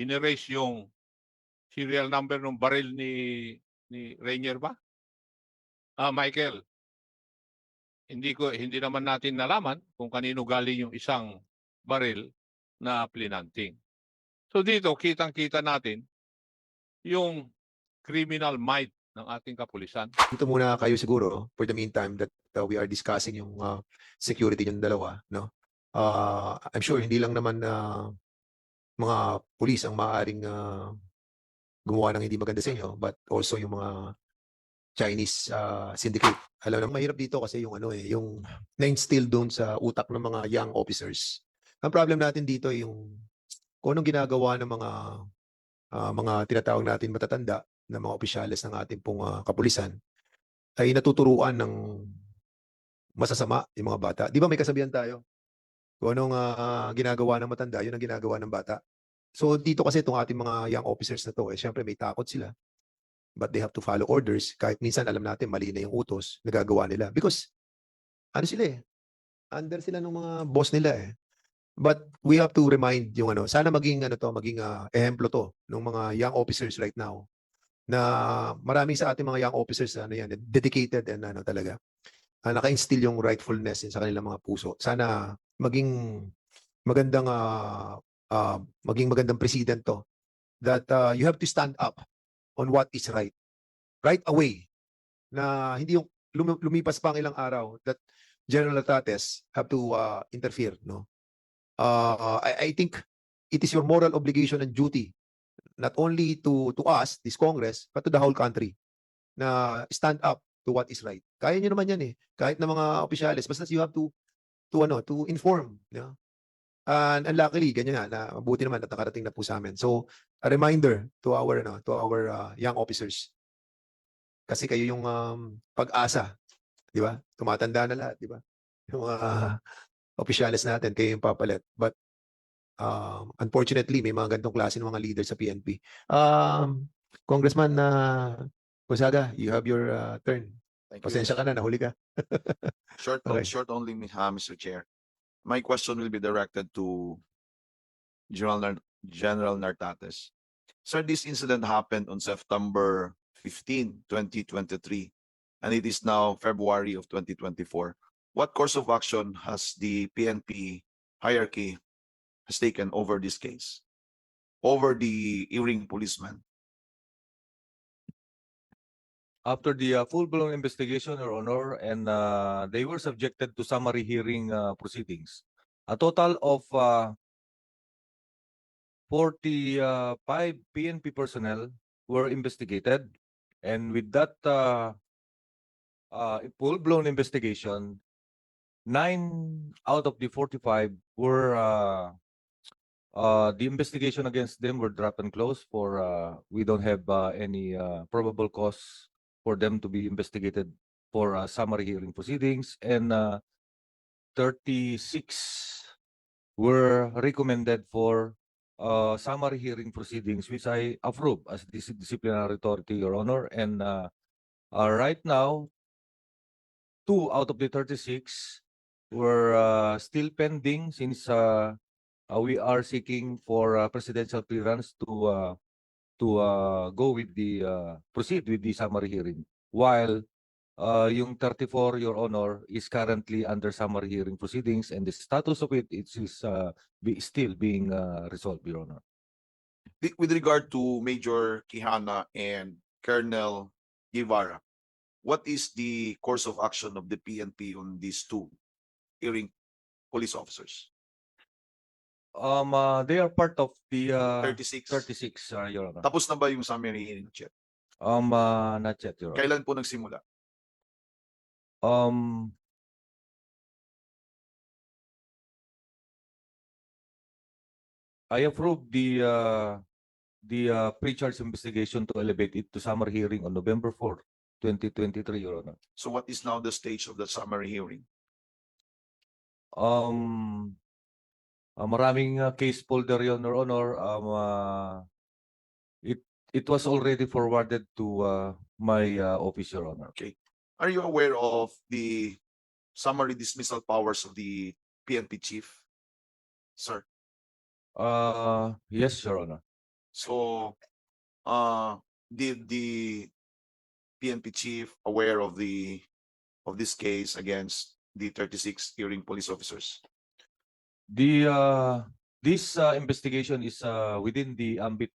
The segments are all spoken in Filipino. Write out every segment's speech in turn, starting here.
inerase yung serial number ng baril ni ni Rainier ba? Ah, Michael. Hindi ko hindi naman natin nalaman kung kanino galing yung isang baril na plinanting. So dito kitang-kita natin yung criminal might ng ating kapulisan. dito muna kayo siguro for the meantime that uh, we are discussing yung uh, security ng dalawa no uh, I'm sure hindi lang naman uh, mga pulis ang maaaring uh, gumawa ng hindi maganda sa inyo but also yung mga Chinese uh, syndicate alam na mahirap dito kasi yung ano eh yung na-instill doon sa utak ng mga young officers ang problem natin dito ay yung kung anong ginagawa ng mga ah, mga tinatawag natin matatanda ng mga opisyales ng ating pong ah, kapulisan ay natuturuan ng masasama yung mga bata. Di ba may kasabihan tayo? Kung anong ah, ginagawa ng matanda, yun ang ginagawa ng bata. So dito kasi itong ating mga young officers na to, eh, syempre may takot sila. But they have to follow orders. Kahit minsan alam natin mali na yung utos, nagagawa nila. Because, ano sila eh, under sila ng mga boss nila eh. But we have to remind yung ano, sana maging ano to, maging ah, ehemplo to ng mga young officers right now na marami sa ating mga young officers ano yan, dedicated and ano talaga. Uh, naka-instill yung rightfulness sa kanilang mga puso. Sana maging magandang ah, ah, maging magandang president to that ah, you have to stand up on what is right. Right away. Na hindi yung lum- lumipas pa ang ilang araw that General Tates have to ah, interfere, no? uh, I, I think it is your moral obligation and duty not only to to us, this Congress, but to the whole country na stand up to what is right. Kaya nyo naman yan eh. Kahit na mga opisyalis, basta you have to to ano, to inform. No? And, and luckily, ganyan nga, na mabuti naman at nakarating na po sa amin. So, a reminder to our ano, to our uh, young officers. Kasi kayo yung um, pag-asa, di ba? Tumatanda na lahat, di ba? Yung mga opisyalis natin, kayo yung papalit. But um, unfortunately, may mga gantong klase ng mga leaders sa PNP. Um, Congressman uh, Gonzaga, you have your uh, turn. Thank you. Pasensya ka na, nahuli ka. Short, Okay. short only, uh, Mr. Chair. My question will be directed to General General Nartates. Sir, this incident happened on September 15, 2023, and it is now February of 2024. What course of action has the PNP hierarchy has taken over this case? Over the earring policeman? After the uh, full-blown investigation, Your Honor, and uh, they were subjected to summary hearing uh, proceedings. A total of uh, 45 PNP personnel were investigated, and with that uh, uh, full-blown investigation, nine out of the 45 were uh, uh, the investigation against them were dropped and closed for uh, we don't have uh, any uh, probable cause for them to be investigated for uh, summary hearing proceedings and uh, 36 were recommended for uh, summary hearing proceedings which I approve as dis- disciplinary authority your honor. And uh, uh, right now two out of the 36 were uh, still pending since uh, uh, we are seeking for uh, presidential clearance to uh, to uh, go with the uh, proceed with the summary hearing while uh, yung 34 your honor is currently under summary hearing proceedings and the status of it it is uh, be, still being uh, resolved your honor With regard to Major Kihana and Colonel Guevara, what is the course of action of the PNP on these two hearing police officers? Um uh, they are part of the uh, 36. 36 uh, your honor Tapos na ba yung summary hearing, Chet? um uh, not yet your honor Kailan po nagsimula? um I approve the uh the uh pre-charge investigation to elevate it to summer hearing on November 4, 2023, Your Honor. So what is now the stage of the summary hearing? Um uh, maraming uh, case folder Your Honor. Um uh, it it was already forwarded to uh my uh, office, Your Honor. Okay. Are you aware of the summary dismissal powers of the PNP chief? Sir, Uh yes, Your Honor. So, uh, did the PNP chief aware of the, of this case against the thirty-six hearing police officers? The uh, this uh, investigation is uh, within the ambit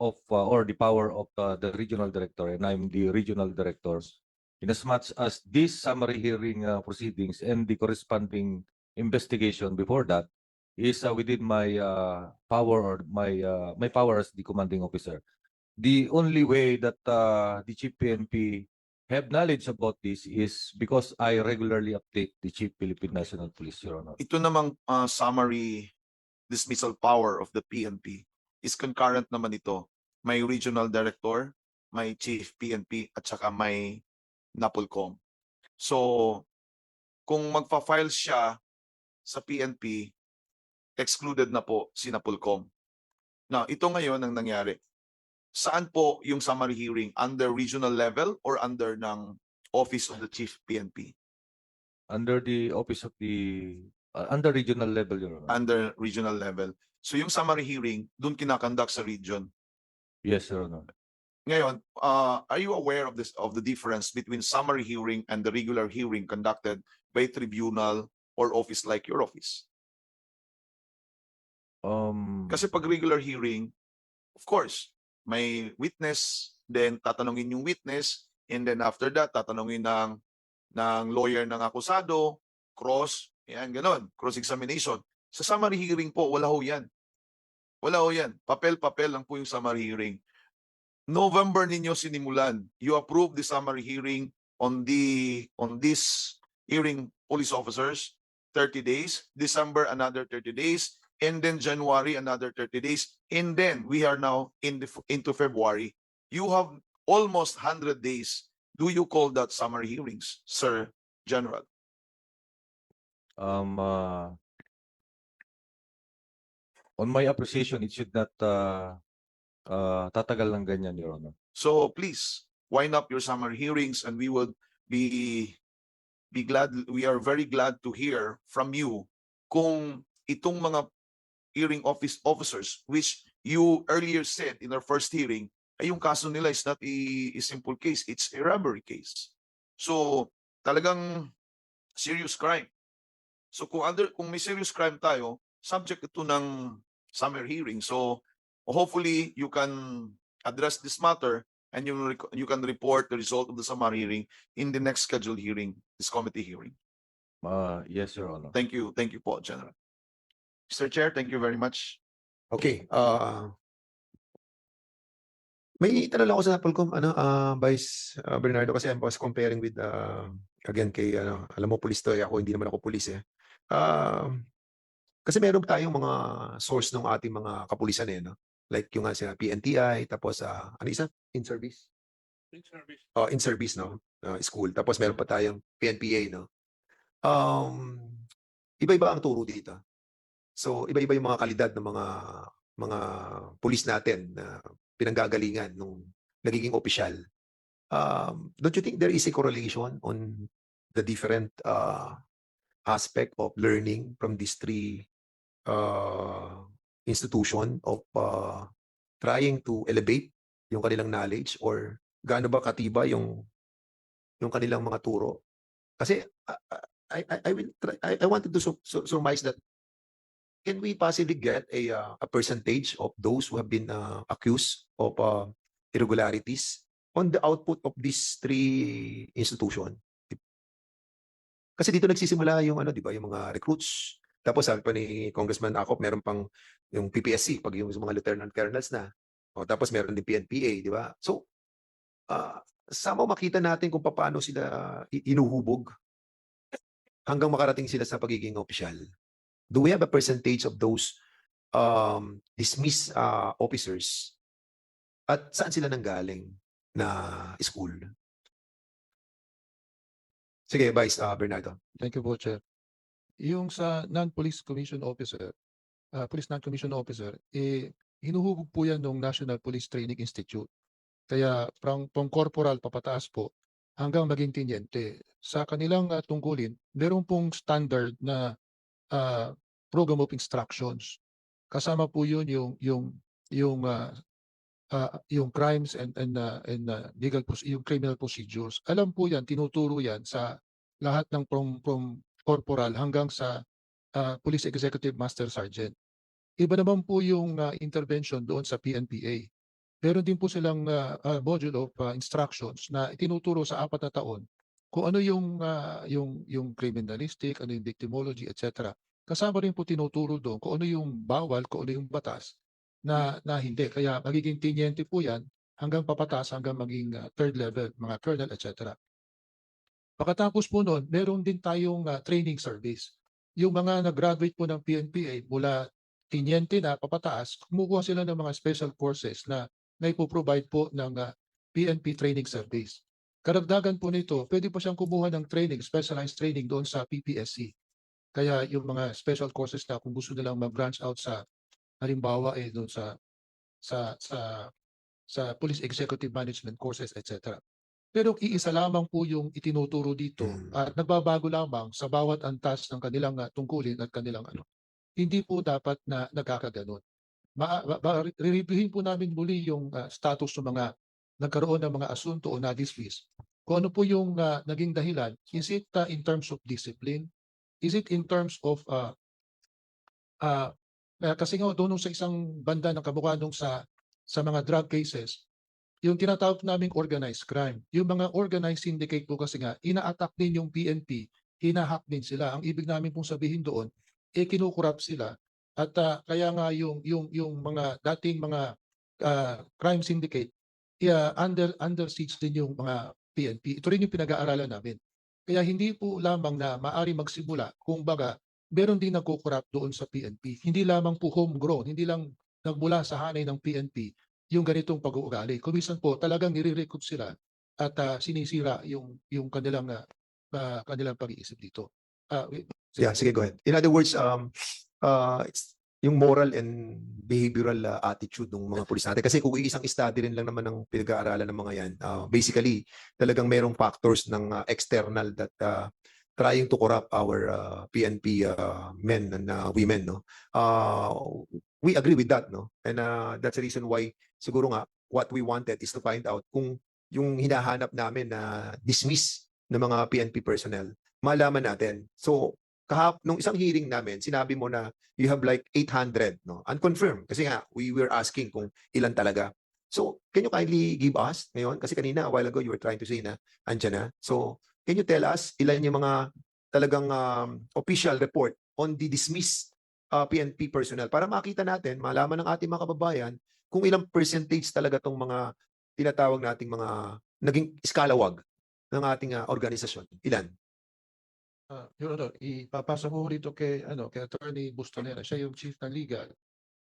of uh, or the power of uh, the regional director, and I'm the regional directors. In as much as this summary hearing uh, proceedings and the corresponding investigation before that is uh, within my uh, power or my uh, my power as the commanding officer. The only way that uh, the chief have knowledge about this is because I regularly update the chief Philippine National Police, Your Honor. Ito namang uh, summary dismissal power of the PNP is concurrent naman ito. May regional director, may chief PNP, at saka may NAPOLCOM. So, kung magfa-file siya sa PNP, excluded na po si NAPOLCOM. Now, ito ngayon ang nangyari. Saan po yung summary hearing? Under regional level or under ng Office of the Chief PNP? under the office of the uh, under regional level your honor. Under regional level. So yung summary hearing, dun kinakonduct sa region. yes your honor Ngayon, uh, are you aware of this of the difference between summary hearing and the regular hearing conducted by tribunal or office like your office? um Kasi pag regular hearing, of course, may witness, then tatanungin yung witness, and then after that, tatanungin ng, ng lawyer ng akusado, cross, yan, ganon, cross-examination. Sa summary hearing po, wala ho yan. Wala ho yan. Papel-papel lang po yung summary hearing. November ninyo sinimulan. You approved the summary hearing on the on this hearing police officers 30 days, December another 30 days, and then January another 30 days, and then we are now in the, into February. You have almost 100 days. Do you call that summary hearings, Sir General? um uh, on my appreciation it should not uh, uh tatagal ng ganyan your honor So please wind up your summer hearings and we would be be glad we are very glad to hear from you kung itong mga hearing office officers which you earlier said in our first hearing ay yung kaso nila is not a, a simple case it's a robbery case. So talagang serious crime. So kung under kung may serious crime tayo subject ito ng summer hearing. So hopefully you can address this matter and you, you can report the result of the summary hearing in the next scheduled hearing, this committee hearing. uh yes your honor. Thank you, thank you po, General. Mr. Chair, thank you very much. Okay, uh, may tanong lang ako sa Napolcom, ano, ah, Vice ah, Bernardo, kasi I was comparing with, uh, again, kay, ano, alam mo, police to, eh, ako, hindi naman ako police, eh. Ah, kasi meron tayong mga source ng ating mga kapulisan, eh, no? Like yung nga sila, PNTI, tapos, ah, ano isa? In-service? Oh, in-service, no? Ah, school. Tapos meron pa tayong PNPA, no? Um, iba-iba ang turo dito. So, iba-iba yung mga kalidad ng mga mga pulis natin na pinanggagalingan nung nagiging opisyal. Um, don't you think there is a correlation on the different uh, aspect of learning from these three uh, institution of uh, trying to elevate yung kanilang knowledge or gaano ba katiba yung yung kanilang mga turo? Kasi I, I, I will try, I, I wanted to sur- sur- surmise that can we possibly get a uh, a percentage of those who have been uh, accused of uh, irregularities on the output of these three institution? Kasi dito nagsisimula yung ano, 'di ba, yung mga recruits. Tapos sabi pa ni Congressman Acop, meron pang yung PPSC pag yung mga lieutenant colonels na. O tapos meron din PNPA, 'di ba? So uh, somehow makita natin kung paano sila i- inuhubog hanggang makarating sila sa pagiging opisyal. Do we have a percentage of those um, dismissed uh, officers? At saan sila nanggaling na school? Sige, Vice uh, Bernardo. Thank you po, Chair. Yung sa non-police commission officer, ah, police non-commission officer, eh, hinuhubog po yan ng National Police Training Institute. Kaya from, from corporal papataas po hanggang maging tiniente. Sa kanilang ah, tungkulin, meron pong standard na ah, program of instructions. Kasama po yun yung, yung yung ah, ah, yung crimes and and ah, and ah, legal yung criminal procedures. Alam po 'yan, tinuturo 'yan sa lahat ng from from corporal hanggang sa ah, Police Executive Master Sergeant. Iba naman po yung ah, intervention doon sa PNPA. Meron din po silang ah, ah, module of ah, instructions na itinuturo sa apat na taon kung ano yung ah, yung yung criminalistic, ano yung victimology, etc. Kasama rin po tinuturo doon kung ano yung bawal, kung ano yung batas na na hindi. Kaya magiging tiniente po yan hanggang papatas, hanggang maging ah, third level, mga colonel, etc. Pagkatapos po noon, meron din tayong ah, training service. Yung mga nag-graduate po ng PNPA mula tiniente na papataas, kumukuha sila ng mga special courses na na ipoprovide po ng ah, PNP training service. Karagdagan po nito, pwede po siyang kumuha ng training, specialized training doon sa PPSC. Kaya yung mga special courses na kung gusto nilang mag-branch out sa halimbawa eh doon sa sa sa sa police executive management courses etc. Pero iisa lamang po yung itinuturo dito Mm. at nagbabago lamang sa bawat antas ng kanilang ah, tungkulin at kanilang ano. Hindi po dapat na nagkakaganon. Ma, ma, ma- re-reviewin po namin muli yung ah, status ng mga nagkaroon ng mga asunto o na-dismiss. Kung ano po yung ah, naging dahilan, is it ah, in terms of discipline? Is it in terms of uh, uh, kasi nga doon sa isang banda ng kamukha nung sa sa mga drug cases, yung tinatawag naming organized crime. Yung mga organized syndicate po kasi nga, ina-attack din yung PNP, hinahack din sila. Ang ibig namin pong sabihin doon, eh kinukurap sila. At ah, kaya nga yung yung yung mga dating mga ah, crime syndicate, yeah, under under siege din yung mga PNP. Ito rin yung pinag-aaralan namin. Kaya hindi po lamang na maari magsimula, kung baga, meron din nagkukurap doon sa PNP. Hindi lamang po homegrown, hindi lang nagmula sa hanay ng PNP yung ganitong pag-uugali. Kumisan po talagang nire-recruit sila at ah, sinisira yung yung kanilang ah, kanilang pag-iisip dito. Wait, Yeah, sige, go ahead. In other words, um, uh, it's yung moral and behavioral uh, attitude ng mga pulis natin. Kasi kung isang study rin lang naman ng pinag-aaralan ng mga yan, uh, basically, talagang merong factors ng uh, external that uh, trying to corrupt our uh, PNP uh, men and uh, women. No? Uh, we agree with that. No? And uh, that's the reason why siguro nga what we wanted is to find out kung yung hinahanap namin na dismiss ng mga PNP personnel, malaman natin. So, kahap nung isang hearing namin, sinabi mo na you have like 800, no? Unconfirmed. Kasi nga, we were asking kung ilan talaga. So, can you kindly give us ngayon? Kasi kanina, a while ago, you were trying to say na andyan na. So, can you tell us ilan yung mga talagang um, official report on the dismissed uh, PNP personnel para makita natin, malaman ng ating mga kababayan kung ilang percentage talaga tong mga tinatawag nating mga naging iskalawag ng ating uh, organisasyon. Ilan? Ah, Your Honor, ipapasa ko rito kay ano kay Attorney Bustonera, siya yung chief ng legal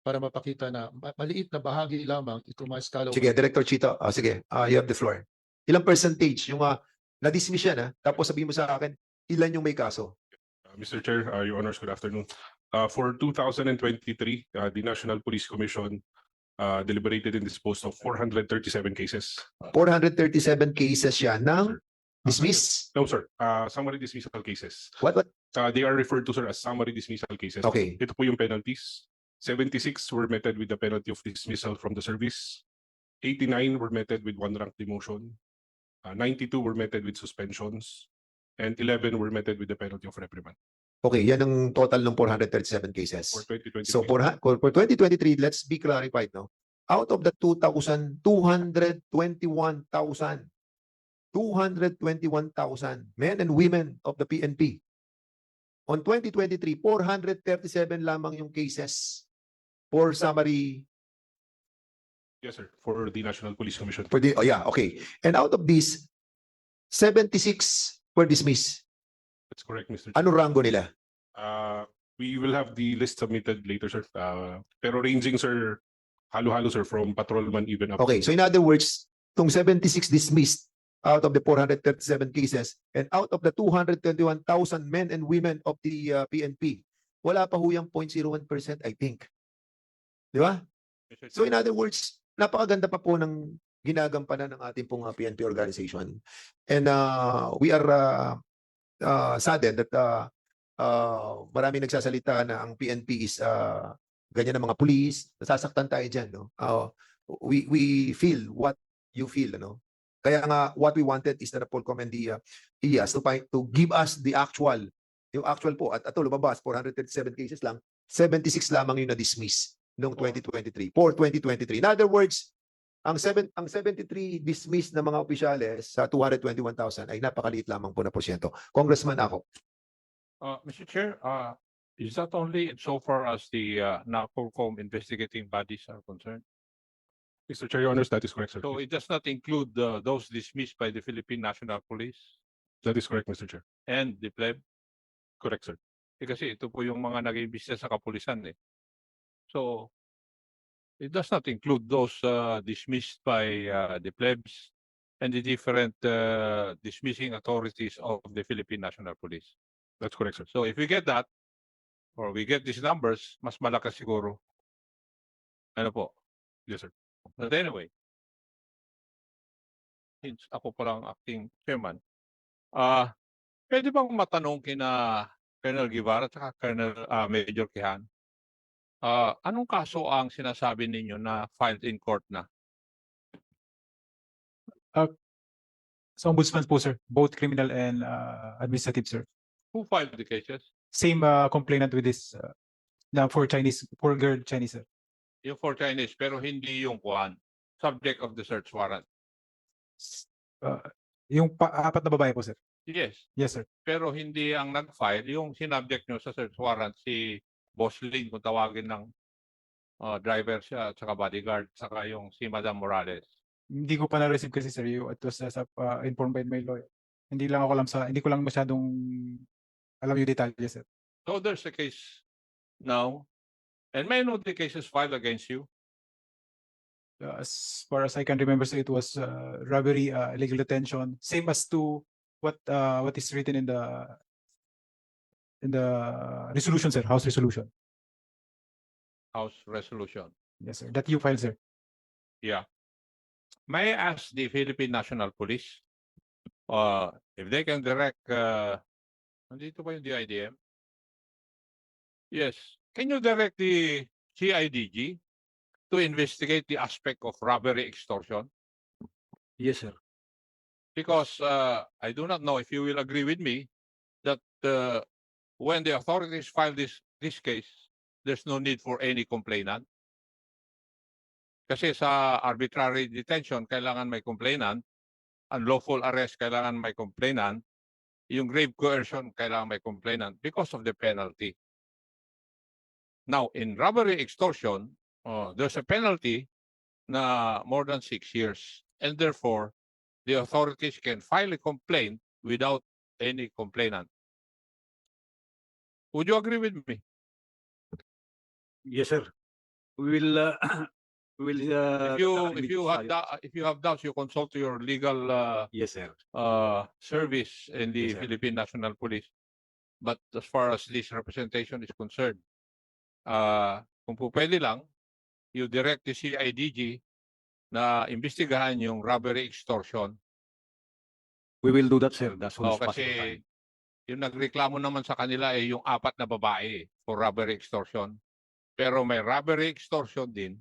para mapakita na ma- maliit na bahagi lamang ito mga skala. Sige, Director Chito. Ah, sige, ah, you have the floor. Ilang percentage yung uh, na-dismiss yan, ha? Tapos sabihin mo sa akin, ilan yung may kaso? Uh, Mr. Chair, uh, Your Honors, good afternoon. Uh, For 2023, uh, the National Police Commission uh, deliberated and disposed of 437 cases. 437 cases siya ng dismiss. No, sir, uh, summary dismissal cases. What, what? Uh, They are referred to, sir, as summary dismissal cases. Okay. Ito po yung penalties. 76 were meted with the penalty of dismissal from the service. 89 were meted with one rank demotion. Uh, 92 were meted with suspensions. And 11 were meted with the penalty of reprimand Okay, yan ang total ng 437 cases. for 2023. So for, for for 2023, let's be clarified now. Out of the 2,000, 221,000, 221,000 men and women of the PNP. On 2023, 437 lamang yung cases for summary Yes, sir, for the National Police Commission. for the, oh yeah, okay. And out of these, 76 were dismissed. That's correct, Mr. Chair. Ano rango nila? Uh, we will have the list submitted later, sir. Uh, pero ranging, sir, halo-halo, sir, from patrolman even up. Okay, so in other words, tong 76 dismissed out of the 437 cases and out of the 221,000 men and women of the uh, PNP, wala pa huyang 0.01%, I think. Di ba? So in other words, napakaganda pa po ng ginagampanan ng ating pong uh, PNP organization. And uh, we are uh, uh, saddened that uh, uh, maraming nagsasalita na ang PNP is uh, ganyan ang mga police, nasasaktan tayo dyan, no? Uh, we, we feel what you feel, ano? Kaya nga, what we wanted is the Polcom and the uh, IAS to, find, to give us the actual, yung actual po, at ito lumabas, 437 cases lang, 76 lamang yung na-dismiss noong 2023, for 2023. In other words, ang, seven, ang 73 dismissed na mga opisyales sa 221,000 ay napakaliit lamang po na porsyento. Congressman ako. Uh, Mr. Chair, uh, is that only insofar as the uh, NAPOLCOM investigating bodies are concerned? Mr. Chair, Your Honors, that is correct, sir. So it does not include uh, those dismissed by the Philippine National Police That is correct, Mr. Chair. and the pleb? Correct, sir. Eh, kasi ito po yung mga business sa kapulisan eh. So, it does not include those uh, dismissed by uh, the plebs and the different uh, dismissing authorities of the Philippine National Police. That's correct, sir. So if we get that, or we get these numbers, mas malakas siguro. Ano po? Yes, sir. But anyway, since ako palang acting chairman, ah, pwede bang matanong kina Colonel Guevara at Colonel ah, Major Kihan? Ah, anong kaso ang sinasabi ninyo na filed in court na? Sa ombudsman po, sir. Both criminal and uh, administrative, sir. Who filed the cases? Same uh, complainant with this uh, na for Chinese, for girl Chinese, sir. Yung for Chinese, pero hindi yung kuhan. Subject of the search warrant. Uh, yung pa- apat na babae po, sir. Yes. Yes, sir. pero hindi ang nag-file, yung sinubject nyo sa search warrant, si Boss Lin, kung tawagin ng uh, driver siya, at saka bodyguard, saka yung si Madam Morales. Hindi ko pa na-receive kasi, sir. Yung, it was uh, sa- uh, informed by my lawyer. Hindi lang ako alam sa, hindi ko lang masyadong alam yung detalye, sir. So there's a case now, and may I know the cases filed against you? Uh, as far as I can remember, sir, it was uh, robbery, uh, illegal detention. Same as to what uh, what is written in the in the resolution, sir. House resolution. House resolution. Yes, sir. That you filed, sir. Yeah. May I ask the Philippine National Police, uh, if they can direct, uh, nandito ba yung DIDM? Yes. Can you direct the CIDG to investigate the aspect of robbery extortion? Yes, sir. Because uh, I do not know if you will agree with me that uh, when the authorities file this this case, there's no need for any complainant. Kasi sa arbitrary detention, kailangan may complainant. Unlawful arrest, kailangan may complainant. Yung grave coercion, kailangan may complainant because of the penalty. Now, in robbery extortion, uh, there's a penalty na more than six years. And therefore, the authorities can file a complaint without any complainant. Would you agree with me? Yes, sir. We will, uh, we will, uh. If you, if you have, dou- if you have doubts, you consult your legal, uh, Yes, sir. uh, service in the Yes, sir. Philippine National Police. But as far as this representation is concerned, uh, kung po pwede lang, you direct the CIDG na imbestigahan yung robbery extortion. We will do that, sir. That's soon Oh, as possible. kasi yung nagreklamo naman sa kanila ay yung apat na babae for robbery extortion. Pero may robbery extortion din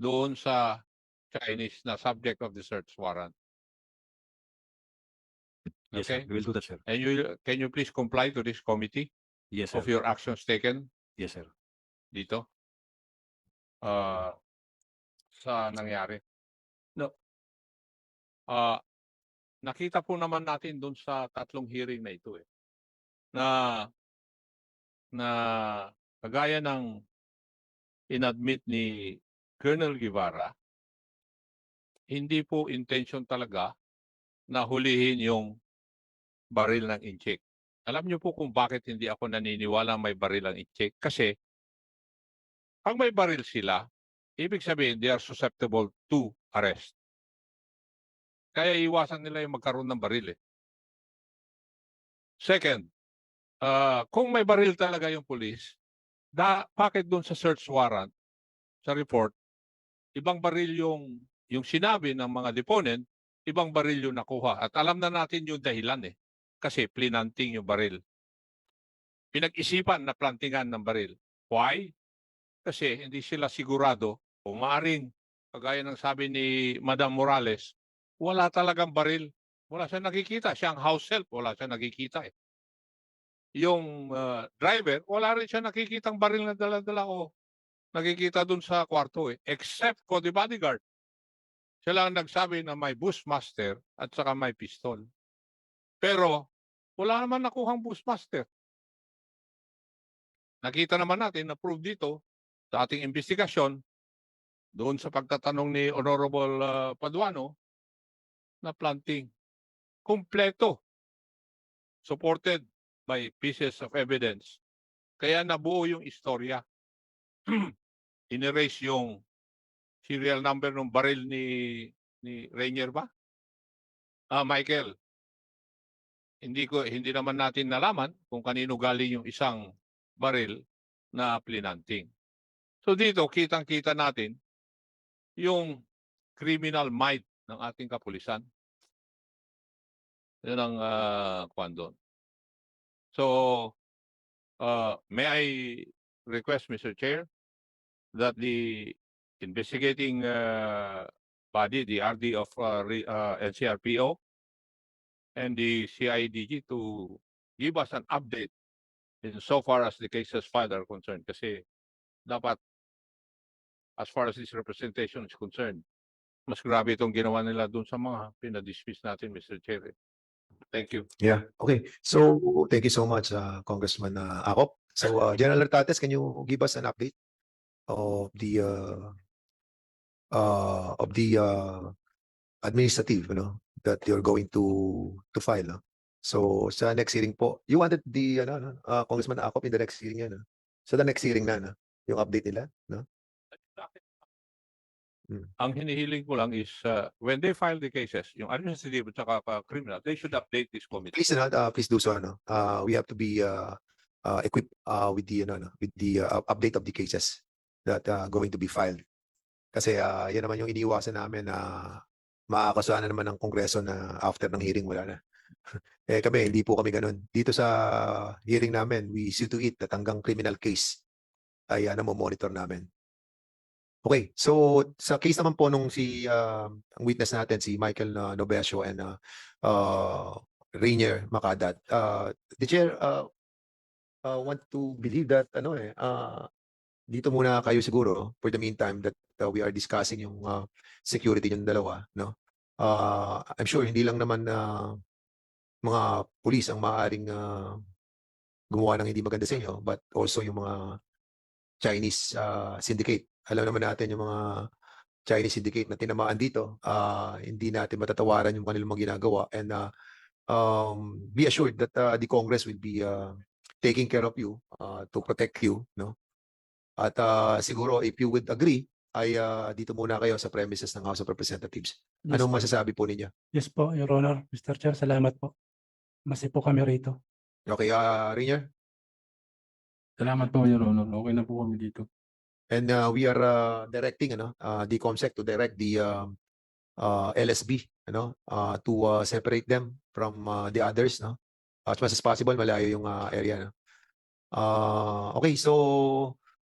doon sa Chinese na subject of the search warrant. Yes, sir. okay. We will do that, sir. And you, can you please comply to this committee Yes, sir. of your actions taken Yes, sir. Dito? Uh, sa nangyari? No. Uh, nakita po naman natin doon sa tatlong hearing na ito eh. Na na kagaya ng inadmit ni Colonel Guevara, hindi po intention talaga na hulihin yung baril ng incheck. Alam niyo po kung bakit hindi ako naniniwala may baril ang incheck? Kasi pag may baril sila, ibig sabihin they are susceptible to arrest. Kaya iwasan nila yung magkaroon ng baril eh. Second, ah, kung may baril talaga yung police, da, bakit doon sa search warrant, sa report, ibang baril yung, yung sinabi ng mga deponent, ibang baril yung nakuha. At alam na natin yung dahilan eh. Kasi plinanting yung baril. Pinag-isipan na plantingan ng baril. Why? Kasi hindi sila sigurado o maaring kagaya ng sabi ni Madam Morales, wala talagang baril. Wala siya nakikita. Siya ang house help, wala siya nakikita eh. Yung ah, driver, wala rin siya nakikitang baril na dala-dala o nakikita dun sa kwarto eh. Except for the bodyguard. Siya lang ang nagsabi na may bushmaster at saka may pistol. Pero wala naman nakuhang bushmaster. Nakita naman natin na proof dito sa ating investigasyon doon sa pagtatanong ni Honorable ah, Paduano na planting. Kompleto. Supported by pieces of evidence. Kaya nabuo yung istorya. Inerase yung serial number ng baril ni ni Rainier ba? Ah, Michael. Hindi ko hindi naman natin nalaman kung kanino galing yung isang baril na plinanting. So dito kitang-kita natin yung criminal might ng ating kapulisan. Yan ang uh, kwan doon. So, uh, may I request, Mr. Chair, that the investigating uh, body, the RD of uh, uh, NCRPO and the CIDG to give us an update in so far as the cases filed are concerned. Kasi dapat, as far as this representation is concerned, mas grabe itong ginawa nila dun sa mga pinadismiss natin, Mr. Chair. Thank you. Yeah, okay. So, thank you so much, uh, Congressman uh, Akop. So, uh, General Artates, can you give us an update of the uh, uh, of the uh, administrative, you know, that you're going to to file? No? So, sa next hearing po, you wanted the ano, ano, uh, Congressman Akop in the next hearing yan. No? So, the next hearing na, no? yung update nila, no? Hmm. Ang hinihiling ko lang is uh, when they file the cases, yung administrative at saka uh, criminal, they should update this committee. Please, ano, uh, please do so. Ano? Uh, we have to be uh, uh, equipped uh, with the ano, ano, with the uh, update of the cases that uh, going to be filed. Kasi uh, yan naman yung iniwasan namin na makakasuhan na naman ng Kongreso na after ng hearing wala na. eh kami, hindi po kami ganun. Dito sa hearing namin, we see to it that hanggang criminal case ay uh, monitor namin. Okay, so sa case naman po nung si uh, ang witness natin si Michael uh, Novesio and uh, uh, Rainier Makadat. Uh, the chair uh, uh, want to believe that ano eh uh, dito muna kayo siguro for the meantime that uh, we are discussing yung uh, security ng dalawa no. Uh, I'm sure hindi lang naman uh, mga pulis ang maaaring uh, gumawa ng hindi maganda sa inyo but also yung mga Chinese uh, syndicate. Alam naman natin yung mga Chinese syndicate na tinamaan dito, uh, hindi natin matatawaran yung kanilang mga ginagawa and uh, um, be assured that uh, the Congress will be uh, taking care of you uh, to protect you, no? At uh, siguro if you would agree, ay uh, dito muna kayo sa premises ng House of Representatives. Yes, Anong po. masasabi po ninyo? Yes po, Your Honor. Mr. Chair, salamat po. Masi po kami rito. Okay, uh, Rainier? Salamat po, Your Honor. Okay na po kami dito. And uh, we are uh, directing ano, uh, the COMSEC to direct the um, uh, LSB ano, uh, to uh, separate them from uh, the others. No? As much as possible, malayo yung uh, area. No? Uh, okay, so